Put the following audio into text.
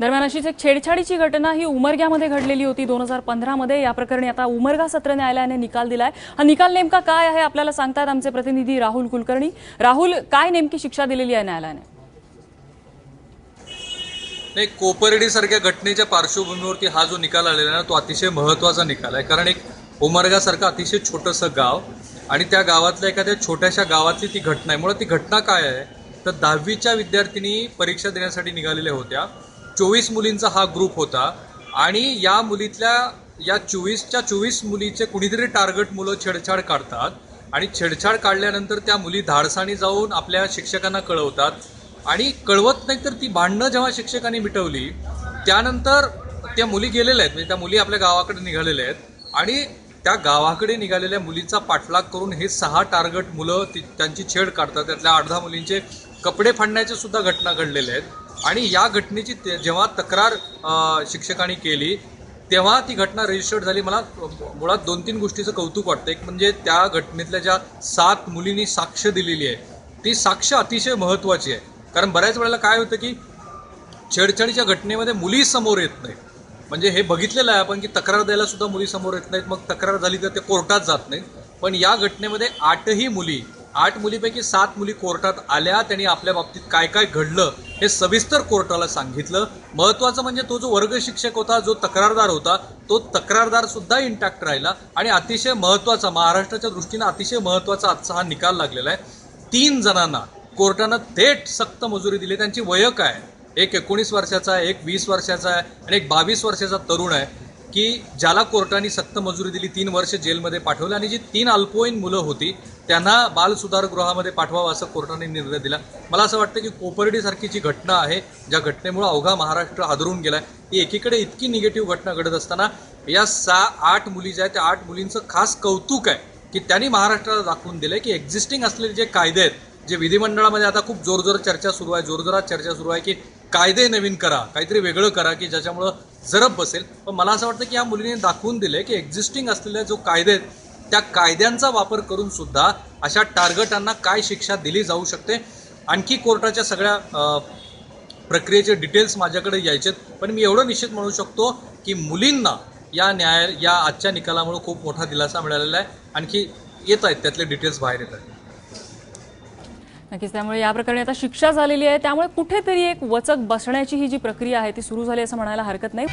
दरम्यान अशीच एक छेडछाडीची घटना ही उमरग्यामध्ये घडलेली होती दोन हजार पंधरामध्ये. या प्रकरणी आता उमरगा सत्र न्यायालयाने निकाल दिलाय. हा निकाल नेमका काय आहे आपल्याला सांगतात आमचे प्रतिनिधी राहुल कुलकर्णी. राहुल काय नेमकी शिक्षा दिलेली आहे न्यायालयाने? नाही कोपर्डी सारख्या घटनेच्या पार्श्वभूमीवरती हा जो निकाल आलेला आहे ना तो अतिशय महत्त्वाचा निकाल आहे. कारण एक उमरगासारखं अतिशय छोटंसं गाव आणि त्या गावातल्या एखाद्या छोट्याशा गावातली ती घटना आहे. मुळात ती घटना काय आहे? तर दहावीच्या विद्यार्थिनी परीक्षा देण्यासाठी निघालेल्या होत्या. चोवीस मुलींचा हा ग्रुप होता. आणि या मुलीतल्या या चोवीसच्या चोवीस मुलीचे कुणीतरी टार्गेट मुलं छेडछाड काढतात. आणि छेडछाड काढल्यानंतर त्या मुली धाडसाने जाऊन आपल्या शिक्षकांना कळवतात. आणि कळवत नाही तर ती भांडणं जेव्हा शिक्षकांनी मिटवली त्यानंतर त्या मुली गेलेल्या आहेत. म्हणजे त्या मुली आपल्या गावाकडे निघालेल्या आहेत. आणि त्या गावाकडे निघालेल्या मुलीचा पाठलाग करून हे सहा टार्गेट मुलं ती त्यांची छेड काढतात. त्यातल्या अर्धा मुलींचे कपडे फाडण्याच्या सुद्धा घटना घडलेल्या आहेत. आणि या घटनेची ते- जेव्हा तक्रार शिक्षकांनी केली तेव्हा ती घटना रजिस्टर्ड झाली. मला मुळात दोन तीन गोष्टीचं कौतुक वाटतं. एक म्हणजे त्या घटनेतल्या ज्या सात मुलींनी साक्ष दिलेली आहे ती साक्ष अतिशय महत्त्वाची आहे. कारण बऱ्याच वेळेला काय होतं की छेडछाडीच्या घटनेमध्ये मुली समोर येत नाहीत. म्हणजे हे बघितलेलं आहे आपण की तक्रार द्यायला सुद्धा मुली समोर येत नाहीत. मग तक्रार झाली तर ते कोर्टात जात नाहीत. पण या घटनेमध्ये आठही मुली आठ मुलीपैकी सात मुली कोर्टात आल्या त्यांनी आपल्या बाबतीत काय काय घडलं हे सविस्तर कोर्टाला सांगितलं. महत्वाचं म्हणजे तो जो वर्ग शिक्षक होता जो तक्रारदार होता तो तक्रारदार सुद्धा इंटॅक्ट राहिला आणि अतिशय महत्त्वाचा महाराष्ट्राच्या दृष्टीनं अतिशय महत्त्वाचा आजचा हा निकाल लागलेला आहे. तीन जणांना कोर्टानं थेट सक्त मजुरी दिली. त्यांची वय काय? एक एकोणीस वर्षाचा आहे एक वीस वर्षाचा आहे आणि एक बावीस वर्षाचा तरुण आहे. की ज्याला कोर्टाने सक्त मजुरी दिली तीन वर्ष जेलमध्ये पाठवलं आणि जी तीन अल्पवयीन मुलं होती त्यांना बाल सुधारगृहामध्ये पाठवावं असं कोर्टाने निर्णय दिला. मला असं वाटतं की कोपर्डीसारखी जी घटना आहे ज्या घटनेमुळे अवघा महाराष्ट्र हादरून गेलाय ती एकीकडे इतकी निगेटिव्ह घटना घडत असताना या सहा आठ मुली ज्या आहेत त्या आठ मुलींचं खास कौतुक आहे की त्यांनी महाराष्ट्राला दाखवून दिलंय की एक्झिस्टिंग असलेले जे कायदे आहेत जे विधिमंडळामध्ये आता खूप जोरजोर चर्चा सुरू आहे जोरजोरात चर्चा सुरू आहे की कायदे नवीन करा काहीतरी वेगळं करा की ज्याच्यामुळं जरब बसेल. पण मला असं वाटतं की या मुलीने दाखवून दिले की एक्झिस्टिंग असलेल्या जो कायदे आहेत त्या कायद्यांचा वापर करून सुद्धा अशा टार्गेटांना काय शिक्षा दिली जाऊ शकते? आणखी कोर्टाच्या सगळ्या प्रक्रियेचे डिटेल्स माझ्याकडे यायचेत पण मी एवढं निश्चित म्हणू शकतो की मुलींना या न्याय या आजच्या निकालामुळे खूप मोठा दिलासा मिळालेला आहे. आणखी येत आहेत त्यातले डिटेल्स बाहेर येत आहेत. नक्कीच त्यामुळे या प्रकरणी आता शिक्षा झालेली आहे. त्यामुळे कुठेतरी एक वचक बसण्याची ही जी प्रक्रिया आहे ती सुरू झाली असं म्हणायला हरकत नाही.